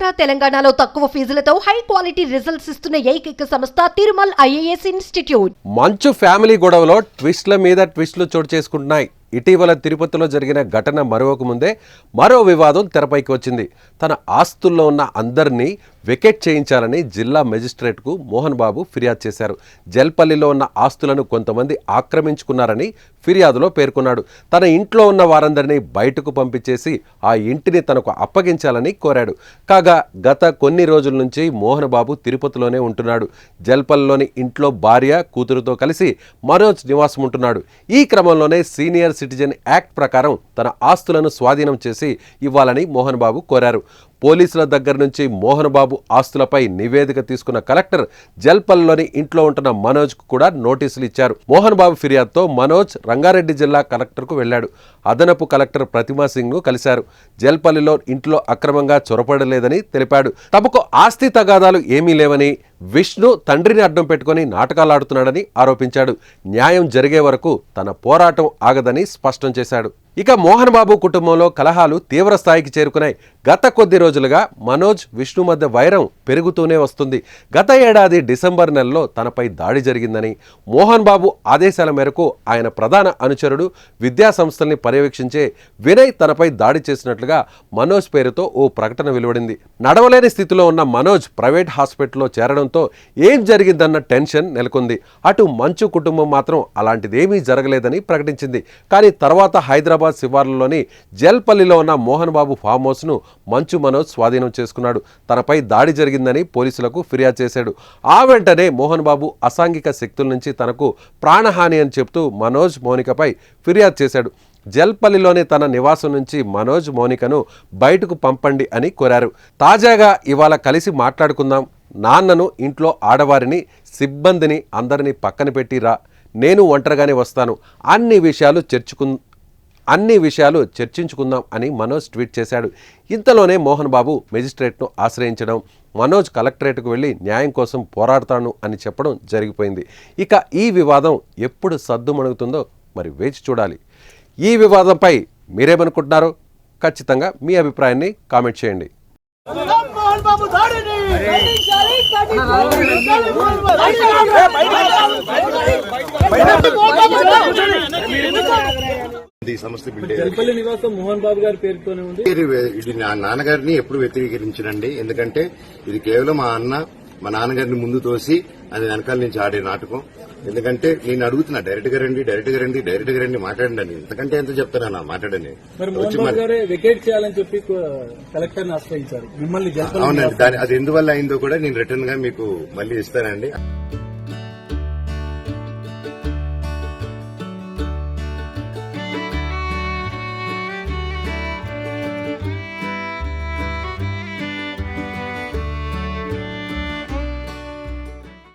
ఆంధ్ర తెలంగాణలో తక్కువ ఫీజులతో high quality results ఇస్తున్న ఏకైక సంస్థ Tirumal IAS institute. Manchu family గొడవలో ట్విస్ట్ల మీద ట్విస్టులు చోటు చేసుకుంటున్నాయి. ఇటీవల తిరుపతిలో జరిగిన ఘటన మరొక ముందే మరో వివాదం తెరపైకి వచ్చింది. తన ఆస్తుల్లో ఉన్న అందరినీ వెకెట్ చేయించాలని జిల్లా మెజిస్ట్రేట్కు మోహన్ బాబు ఫిర్యాదు చేశారు. జల్పల్లిలో ఉన్న ఆస్తులను కొంతమంది ఆక్రమించుకున్నారని ఫిర్యాదులో పేర్కొన్నాడు. తన ఇంట్లో ఉన్న వారందరినీ బయటకు పంపించేసి ఆ ఇంటిని తనకు అప్పగించాలని కోరాడు. కాగా గత కొన్ని రోజుల నుంచి మోహన్ బాబు తిరుపతిలోనే ఉంటున్నాడు. జల్పల్లిలోని ఇంట్లో భార్య కూతురుతో కలిసి మనోజ్ నివాసం ఉంటున్నాడు. ఈ క్రమంలోనే సీనియర్ సిటిజన్ యాక్ట్ ప్రకారం తన ఆస్తులను స్వాధీనం చేసి ఇవ్వాలని మోహన్ బాబు కోరారు. పోలీసుల దగ్గర నుంచి మోహన్ బాబు ఆస్తులపై నివేదిక తీసుకున్న కలెక్టర్ జల్పల్లిలోని ఇంట్లో ఉంటున్న మనోజ్కు కూడా నోటీసులు ఇచ్చారు. మోహన్ బాబు ఫిర్యాదుతో మనోజ్ రంగారెడ్డి జిల్లా కలెక్టర్కు వెళ్ళాడు అదనపు కలెక్టర్ ప్రతిమా సింగ్ను కలిశారు. జల్పల్లిలో ఇంట్లో అక్రమంగా చొరపడలేదని తెలిపాడు. తమకు ఆస్తి తగాదాలు ఏమీ లేవని విష్ణు తండ్రిని అడ్డం పెట్టుకుని నాటకాలాడుతున్నాడని ఆరోపించాడు. న్యాయం జరిగే వరకు తన పోరాటం ఆగదని స్పష్టం చేశాడు. ఇక మోహన్ బాబు కుటుంబంలో కలహాలు తీవ్ర స్థాయికి చేరుకున్నాయి. గత కొద్ది రోజులుగా మనోజ్ విష్ణు మధ్య వైరం పెరుగుతూనే వస్తుంది. గత ఏడాది డిసెంబర్ నెలలో తనపై దాడి జరిగిందని మోహన్ బాబు ఆదేశాల మేరకు ఆయన ప్రధాన అనుచరుడు విద్యా సంస్థల్ని పర్యవేక్షించే వినయ్ తనపై దాడి చేసినట్లుగా మనోజ్ పేరుతో ఓ ప్రకటన వెలువడింది. నడవలేని స్థితిలో ఉన్న మనోజ్ ప్రైవేట్ హాస్పిటల్లో చేరడంతో ఏం జరిగిందన్న టెన్షన్ నెలకొంది. అటు మంచు కుటుంబం మాత్రం అలాంటిదేమీ జరగలేదని ప్రకటించింది. కానీ తర్వాత హైదరాబాద్ శివార్లలోని జల్పల్లిలో ఉన్న మోహన్ బాబు ఫామ్ హౌస్ను మంచు మనోజ్ స్వాధీనం చేసుకున్నాడు. తనపై దాడి జరిగిందని పోలీసులకు ఫిర్యాదు చేశాడు. ఆ వెంటనే మోహన్ బాబు అసాంఘిక శక్తుల నుంచి తనకు ప్రాణహాని అని చెప్తూ మనోజ్ మౌనికపై ఫిర్యాదు చేశాడు. జల్పల్లిలోని తన నివాసం నుంచి మనోజ్ మౌనికను బయటకు పంపండి అని కోరారు. తాజాగా ఇవాళ కలిసి మాట్లాడుకుందాం. నాన్నను ఇంట్లో ఆడవారిని సిబ్బందిని అందరినీ పక్కన పెట్టిరా నేను ఒంటరిగానే వస్తాను. అన్ని విషయాలు చర్చకు అన్ని విషయాలు చర్చించుకుందాం అని మనోజ్ ట్వీట్ చేశాడు. ఇంతలోనే మోహన్ బాబు మెజిస్ట్రేట్ను ఆశ్రయించడం మనోజ్ కలెక్టరేట్కు వెళ్ళి న్యాయం కోసం పోరాడతాను అని చెప్పడం జరిగిపోయింది. ఇక ఈ వివాదం ఎప్పుడు సద్దుమణుగుతుందో మరి వేచి చూడాలి. ఈ వివాదంపై మీరేమనుకుంటున్నారో ఖచ్చితంగా మీ అభిప్రాయాన్ని కామెంట్ చేయండి. మోహన్ బాబు దాడిని జల్పల్లి నివాసం మోహన్ బాబు గారి పేరుతోనే ఉంది. ఇది నా నాన్నగారిని ఎప్పుడు వ్యతిరేకించనండి. ఎందుకంటే ఇది కేవలం మా అన్న మా నాన్నగారిని ముందు తోసి అది వెనకాల నుంచి ఆడే నాటకం. ఎందుకంటే నేను అడుగుతున్నా డైరెక్ట్గా రండి డైరెక్ట్గా రండి డైరెక్ట్గా రండి మాట్లాడండి. అని ఎంతకంటే ఎంత చెప్తానా మాట్లాడని వెకేట్ చేయాలని చెప్పి కలెక్టర్ని ఆశ్రయించారు. మిమ్మల్ని అవునండి అది ఎందువల్ల అయిందో కూడా నేను రిటర్న్గా మీకు మళ్ళీ ఇస్తానండి.